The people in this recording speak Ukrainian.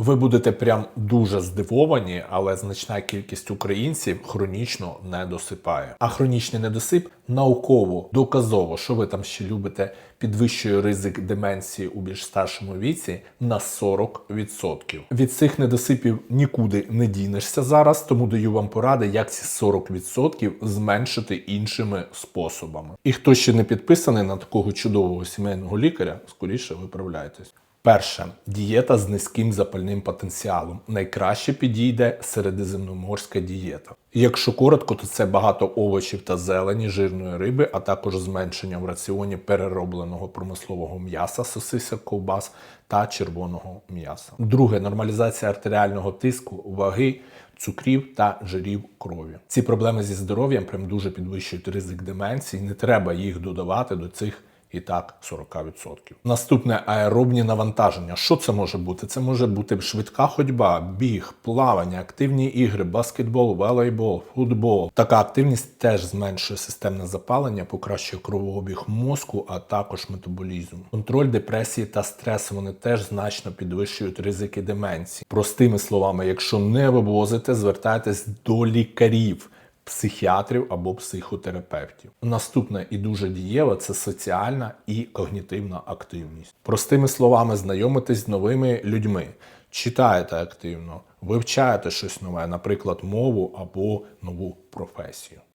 Ви будете прям дуже здивовані, але значна кількість українців хронічно не досипає. А хронічний недосип науково доказово, що ви там ще любите, підвищує ризик деменції у більш старшому віці на 40%. Від цих недосипів нікуди не дінешся зараз, тому даю вам поради, як ці 40% зменшити іншими способами. І хто ще не підписаний на такого чудового сімейного лікаря, скоріше виправляйтесь. Перше дієта з низьким запальним потенціалом. Найкраще підійде середземноморська дієта. Якщо коротко, то це багато овочів та зелені, жирної риби, а також зменшення в раціоні переробленого промислового м'яса, сосисок, ковбас та червоного м'яса. Друге нормалізація артеріального тиску, ваги. Цукрів та жирів крові. Ці проблеми зі здоров'ям прям дуже підвищують ризик деменції. Не треба їх додавати до цих і так 40%. Наступне аеробні навантаження. Що це може бути? Це може бути швидка ходьба, біг, плавання, активні ігри, баскетбол, волейбол, футбол. Така активність теж зменшує системне запалення, покращує кровообіг мозку, а також метаболізм. Контроль депресії та стрес вони теж значно підвищують ризики деменції. Простими словами, якщо не вивозите, звертайтесь до лікарів психіатрів або психотерапевтів. Наступне і дуже дієве це соціальна і когнітивна активність. Простими словами, знайомитись з новими людьми, читаєте активно, вивчаєте щось нове, наприклад, мову або нову професію.